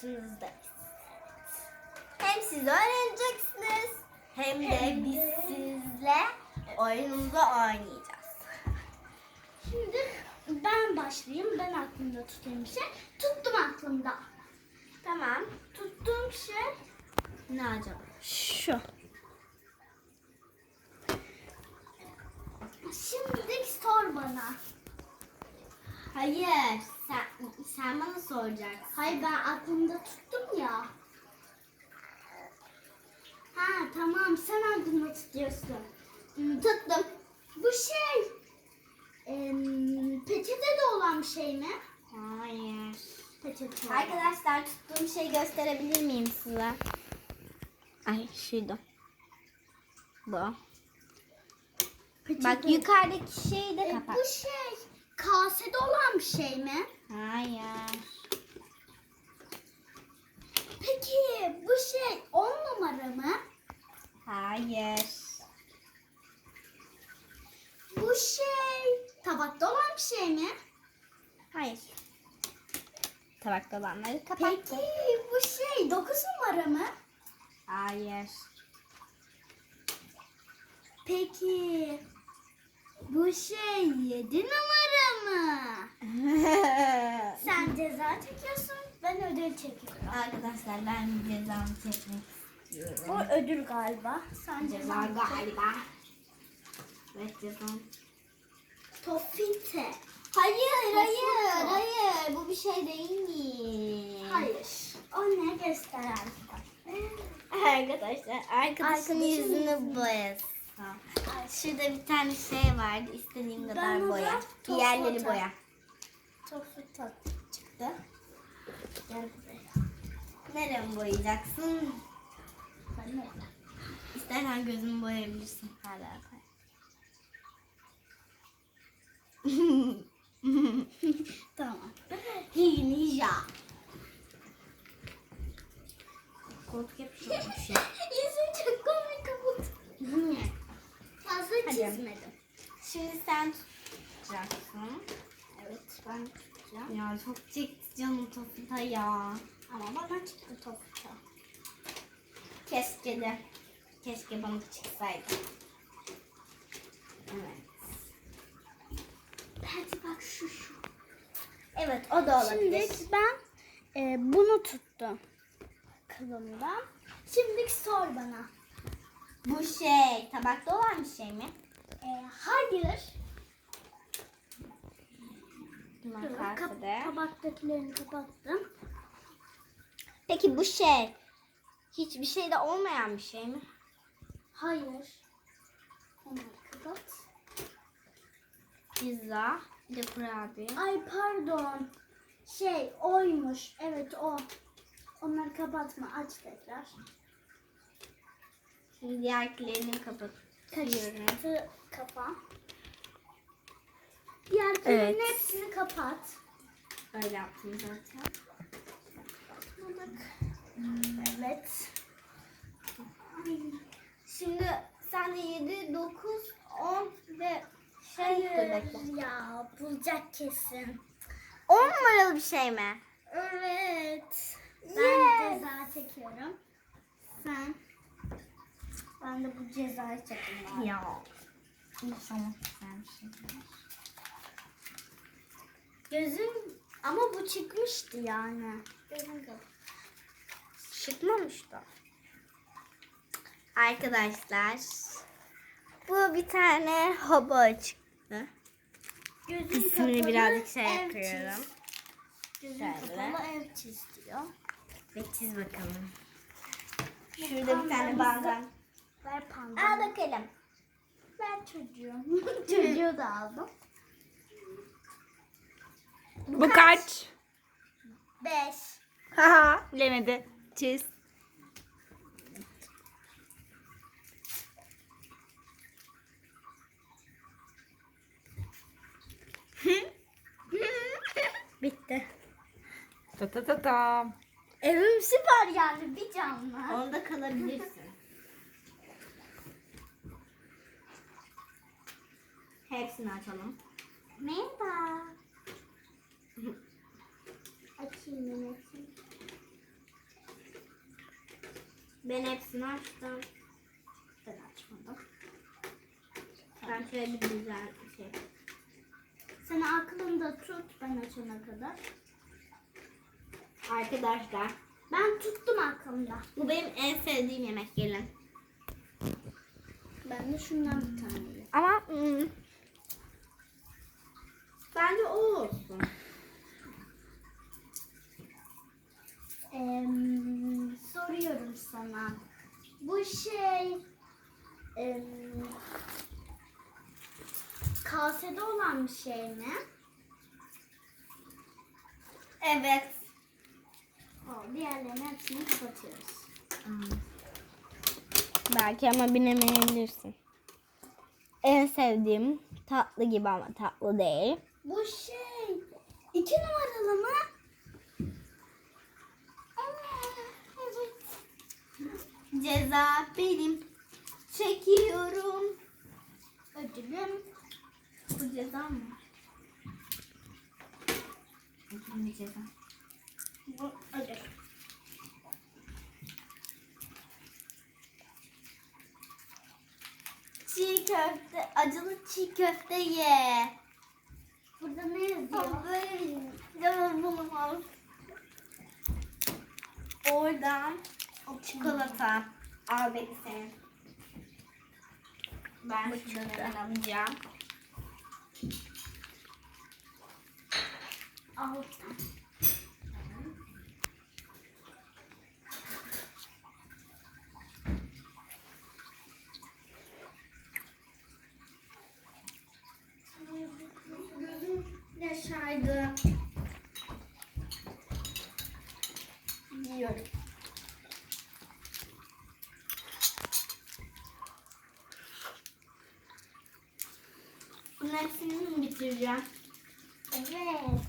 karşınızdayız. Hem siz öğreneceksiniz hem de biz sizle oyunumuzu oynayacağız. Şimdi ben başlayayım. Ben aklımda tutayım bir şey. Tuttum aklımda. Tamam. Tuttuğum şey Ne acaba? şu. Şimdi sor bana. Hayır. Sen, sen bana soracaksın. Hayır ben aklımda tuttum ya. Ha tamam sen aklımda tutuyorsun. Hmm, Tuttum. Bu şey em, peçetede olan bir şey mi? Hayır. Peçete. Arkadaşlar tuttuğum şeyi gösterebilir miyim size? Ay şurada. Bu. Peçete. Bak yukarıdaki şeyi de E, kapat. bu şey kasede olan bir şey mi? Hayır. Peki bu şey 10 numara mı? Hayır. Bu şey tabakta olan bir şey mi? Hayır. Tabakta olanları Peki kapattım. bu şey 9 numara mı? Hayır. Peki bu şey 7 numara mı? Sen ceza çekiyorsun, ben ödül çekiyorum. Arkadaşlar ben cezamı çekmek istiyorum. ödül galiba. Sen Ceza galiba. Evet cezam. Tofite. Hayır, hayır, hayır. Bu bir şey değil mi? Hayır. O ne göster artık. Arkadaşlar, arkadaşın Arkadaşın yüzünü. boyasın. Şurada bir tane şey vardı. İstediğin kadar da boya. Diğerleri tat. boya. Tofite çıktı. Gel buraya. Nereye boyayacaksın? Bana. İstersen gözümü boyayabilirsin. Hala koy. Tamam. Ninja. Koltuk yapışıyormuş ya. Hadi. çizmedim. Şimdi sen tutacaksın. Evet ben tutacağım. Ya çok çekti canım Tofita ya. Ama bana çıktı tofita. Keşke de. Keşke bana çıksaydı. Evet. Hadi bak şu şu. Evet o da olabilir. Şimdi ben e, bunu tuttum. Kılımdan. Şimdi sor bana. Bu şey tabakta olan bir şey mi? E, hayır. Kasede. tabaktakilerini kapattım. Peki bu şey hiçbir şeyde olmayan bir şey mi? Hayır. Onları kapat. Pizza, bir de kurabiye. Ay pardon. Şey oymuş. Evet o. Onları kapatma. Aç tekrar. Şimdi diğerlerini kapatıyorum. Kafa. Diğerlerinin Evet. hepsini kapat. Öyle yaptım zaten. Evet. Şimdi sen de 7, 9, 10 ve şey ya bulacak kesin. 10 numaralı bir şey mi? Evet. Yes. Ben ceza çekiyorum. Sen. Ben de bu cezayı çekeyim. Ya. İnşallah güzel bir şey. Gözün ama bu çıkmıştı yani. Gözün kapat. Çıkmamış da. Arkadaşlar. Bu bir tane hobo çıktı. Gözün İsmini birazcık şey ev yapıyorum. çiz. Gözün Şöyle. kapalı ev çiz diyor. Ve çiz bakalım. Şurada bir tane bazen. Ver panda. Al bakalım. Ver çocuğum. Çocuğu da aldım. Bu kaç? Beş. Haha bilemedi. Çiz. Bitti. Ta ta ta ta. Evim süper yani bir canlı. Onda kalabilirsin. Hepsini açalım. Merhaba. Açayım ben açayım. Ben hepsini açtım. Ben açmadım. Ben şöyle bir güzel bir şey. Sen aklında tut ben açana kadar. Arkadaşlar Ben tuttum aklımda. bu benim en sevdiğim yemek gelin. Ben de şundan bir tane yiyeyim. Ama hmm, Bu şey em, kasede olan bir şey mi? Evet. O, diğerlerinin hepsini kapatıyoruz. Belki ama bilemeyebilirsin. En sevdiğim tatlı gibi ama tatlı değil. Bu şey iki numaralı mı? Aa, evet. Ceza benim. Çekiyorum. Ödülüm. Bu ceza mı? Ödülüm ceza. Bu ödül. Çiğ köfte, acılı çiğ köfte ye. Burada ne yazıyor? Böyle canım bunu al. Oradan çikolata. Al beni senin. Ben şuradan alacağım. Al. Gözüm yaşardı. Bunların hepsini mi bitireceğim? Evet.